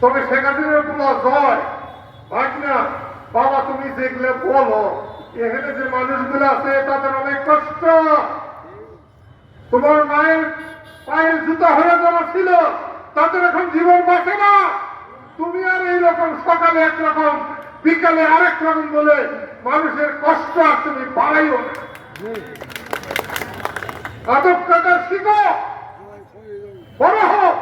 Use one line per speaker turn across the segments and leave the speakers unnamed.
তবে শেখ হাসিনার কোনো জয়। ভাগ না বাবা তুমি যেগুলো বলো, এখানে যে মানুষগুলো আছে, তাদের অনেক কষ্ট। তোমার মায়ের পায়ের জুতা হয়ে যাওয়া ছিল, তাদের এখন জীবন বাঁচে না। তুমি আর এইরকম সকালে একরকম, বিকালে আরেক রকম বলে মানুষের কষ্ট আর তুমি বাড়াইও না। আদব কাটার শিখো বড় হোক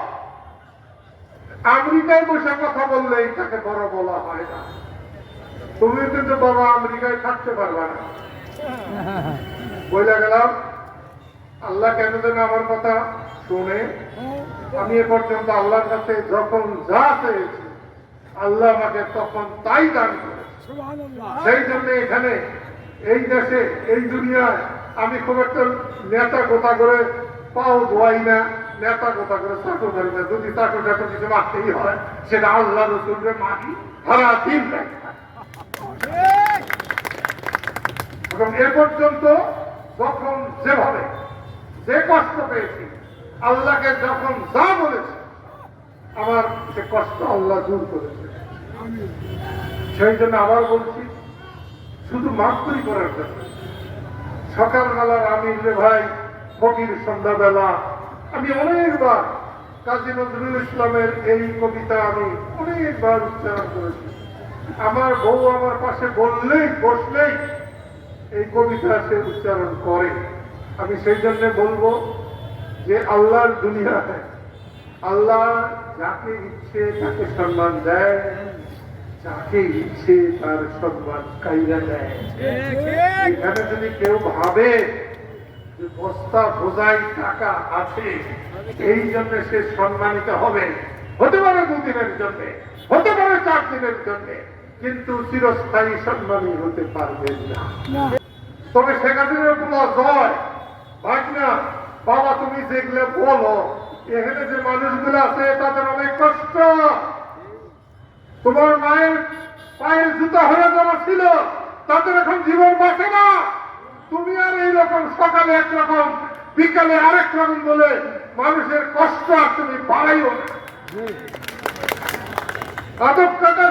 আমেরিকায় বসে কথা বললে তাকে বড় বলা হয় না। তুমি কিন্তু বাবা আমেরিকায় থাকতে পারবে না। বইলা গেলাম আল্লাহ কেন যেন আমার কথা শুনে? আমি এ পর্যন্ত আল্লাহর কাছে যখন যা চেয়েছি আল্লাহ আমাকে তখন তাই দান করে সেই জন্য এখানে এই দেশে এই দুনিয়ায় আমি খুব একটা নেতা গোতা করে পাও ধোয়াই না, নেতা গোতা করে চাকু ধরি না, যদি চাকু টাকু কিছু মারতেই হয়, সেটা আল্লাহ রসুলরে মারি সারা দিন এবং এ পর্যন্ত যখন যেভাবে যে কষ্ট পেয়েছি, আল্লাহকে যখন যা বলেছি, আমার সে কষ্ট আল্লাহ দূর করেছে। সেই জন্য আবার বলছি, শুধু মাত্রই করার জন্য। সকালবেলার আমি রে ভাই ফকির সন্ধ্যাবেলা আমি অনেকবার কাজী নজরুল ইসলামের এই কবিতা আমি অনেকবার উচ্চারণ করেছি। আমার বউ আমার পাশে বললেই বসলেই এই কবিতা সে উচ্চারণ করে। আমি সেই জন্য বলব যে আল্লাহর দুনিয়ায় আল্লাহ যাকে ইচ্ছে তাকে সম্মান দেয় যাকে ইচ্ছে তার সম্মান কাইরা দেয়। এখানে যদি কেউ ভাবে বস্তা বোঝাই টাকা আছে এই জন্য সে সম্মানিত হবে। হতে পারে দুদিনের জন্য হতে পারে চার দিনের জন্য কিন্তু চিরস্থায়ী সম্মানী হতে পারবেন না। তবে শেখ হাসিনার কোনো জয় ভাগ না বাবা তুমি যেগুলো বলো এখানে যে মানুষগুলো আছে তাদের অনেক কষ্ট। তোমার মায়ের পায়ের জুতা হয়ে যাওয়া ছিল তাদের এখন জীবন বাঁচে না। সকালে একরকম বিকালে আরেক রকম বলে মানুষের কষ্ট আর তুমি বাড়াইও না।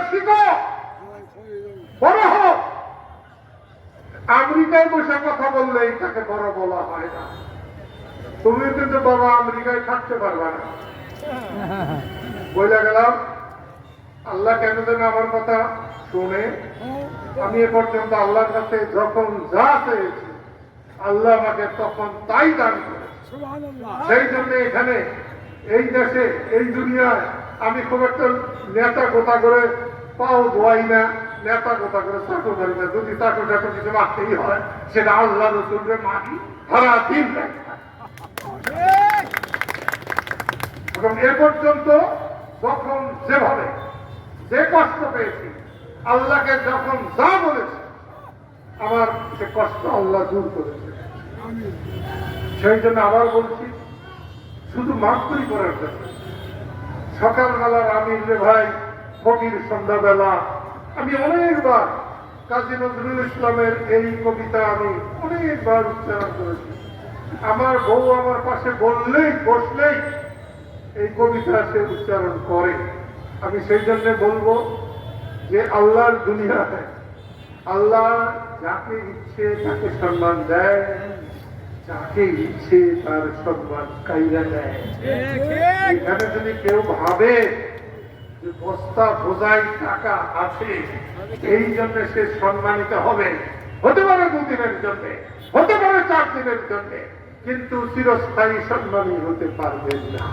শিখো, বড় হোক আমেরিকায় বসে কথা বললে তাকে বড় বলা হয় না। তুমি কিন্তু বাবা আমেরিকায় থাকতে পারবে না। বলে গেলাম, আল্লাহ কেন যেন আমার কথা শুনে? আমি এ পর্যন্ত আল্লাহর কাছে যখন যা চেয়েছি আল্লাহ আমাকে তখন তাই দান করে সেই জন্য এখানে এই দেশে এই দুনিয়ায় আমি খুব একটা নেতা কথা করে পাও ধোয়াই না নেতা কথা করে চাকু ধরি না। যদি চাকু টাকু কিছু মারতেই হয় সেটা আল্লাহ রসুলরে মারি সারা দিন এবং এ পর্যন্ত যখন যেভাবে যে কষ্ট পেয়েছি আল্লাহকে যখন যা বলেছি আমার সে কষ্ট আল্লাহ দূর করেছে। সেই জন্য আবার বলছি, শুধু মাফতরি করার জন্য। সকালবেলার আমি রে ভাই, ফকির সন্ধ্যাবেলা, আমি অনেকবার কাজী নজরুল ইসলামের এই কবিতা আমি অনেকবার উচ্চারণ করেছি। আমার বউ আমার পাশে বললেই, বসলেই এই কবিতা সে উচ্চারণ করে। আমি সেই জন্য বলব যে আল্লাহর দুনিয়ায় আল্লাহ যাকে ইচ্ছে তাকে সম্মান দেয়, যাকে ইচ্ছে তার সম্মান কাইরা দেয়। এখানে যদি কেউ ভাবে বস্তা বোঝাই টাকা আছে, এই জন্য সে সম্মানিত হবে। হতে পারে দুদিনের জন্য, হতে পারে চার দিনের জন্য, কিন্তু চিরস্থায়ী সম্মানী হতে পারবেন না।